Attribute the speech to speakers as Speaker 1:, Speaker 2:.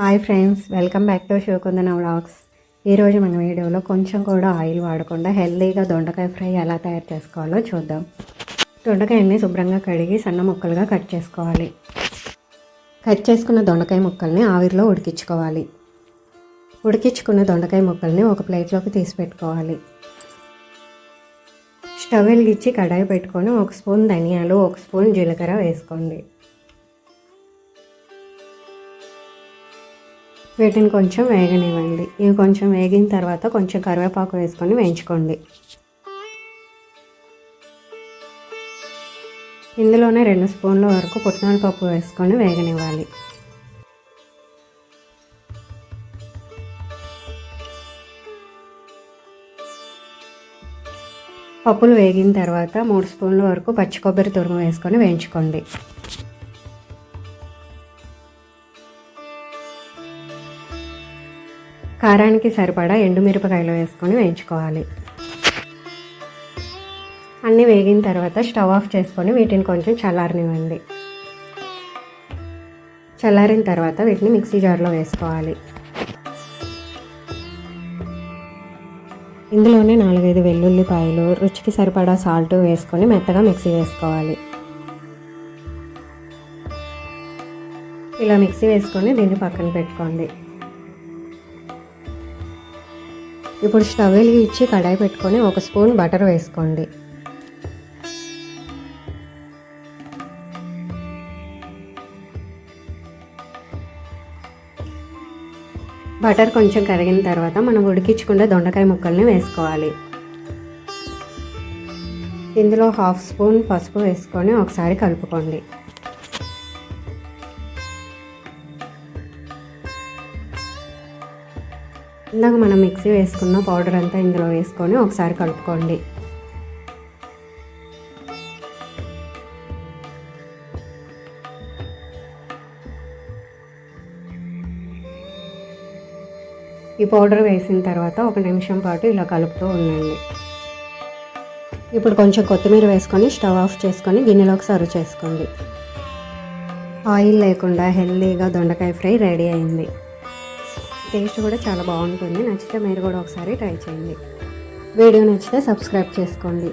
Speaker 1: Hi friends welcome back to Shivakundana vlogs ఈరోజు మన వీడియోలో కొంచెం కూడా ఆయిల్ వాడకుండా హెల్తీగా దొండకాయ ఫ్రై ఎలా తయారు చేసుకోవాలో చూద్దాం. దొండకాయని శుభ్రంగా కడిగి సన్న ముక్కలుగా కట్ చేసుకోవాలి. కట్ చేసుకున్న దొండకాయ ముక్కల్ని ఆవిరిలో ఉడికించుకోవాలి. ఉడికించుకున్న దొండకాయ ముక్కల్ని ఒక ప్లేట్లోకి తీసి పెట్టుకోవాలి. స్టవ్ వెలిగించి కడాయి పెట్టుకొని ఒక స్పూన్ ధనియాలు ఒక స్పూన్ జీలకర్ర వేసుకోండి. వీటిని కొంచెం వేగనివ్వండి. ఇవి కొంచెం వేగిన తర్వాత కొంచెం కరివేపాకు వేసుకొని వేయించుకోండి. ఇందులోనే రెండు స్పూన్ల వరకు పుట్నాల పప్పు వేసుకొని వేగనివ్వాలి. పప్పులు వేగిన తర్వాత మూడు స్పూన్ల వరకు పచ్చి కొబ్బరి తురుము వేసుకొని వేయించుకోండి. కారానికి సరిపడా ఎండుమిరపకాయలు వేసుకొని వేయించుకోవాలి. అన్నీ వేగిన తర్వాత స్టవ్ ఆఫ్ చేసుకొని వీటిని కొంచెం చల్లారనివ్వండి. చల్లారిన తర్వాత వీటిని మిక్సీ జార్లో వేసుకోవాలి. ఇందులోనే నాలుగైదు వెల్లుల్లిపాయలు రుచికి సరిపడా సాల్ట్ వేసుకొని మెత్తగా మిక్సీ వేసుకోవాలి. ఇలా మిక్సీ వేసుకొని దీన్ని పక్కన పెట్టుకోండి. ఇప్పుడు స్టవ్ వెలిగించి కడాయి పెట్టుకొని ఒక స్పూన్ బటర్ వేసుకోండి. బటర్ కొంచెం కరిగిన తర్వాత మనం ఉడికించుకున్న దొండకాయ ముక్కల్ని వేసుకోవాలి. ఇందులో హాఫ్ స్పూన్ పసుపు వేసుకొని ఒకసారి కలుపుకోండి. ఇందాక మనం మిక్సీ వేసుకున్న పౌడర్ అంతా ఇందులో వేసుకొని ఒకసారి కలుపుకోండి. ఈ పౌడర్ వేసిన తర్వాత ఒక నిమిషం పాటు ఇలా కలుపుతూ ఉండండి. ఇప్పుడు కొంచెం కొత్తిమీర వేసుకొని స్టవ్ ఆఫ్ చేసుకొని గిన్నెలోకి సర్వ్ చేసుకోండి. ఆయిల్ లేకుండా హెల్దీగా దొండకాయ ఫ్రై రెడీ అయింది. టేస్ట్ కూడా చాలా బాగుంటుంది. నచ్చితే మీరు కూడా ఒకసారి ట్రై చేయండి. వీడియో నచ్చితే సబ్స్క్రైబ్ చేసుకోండి.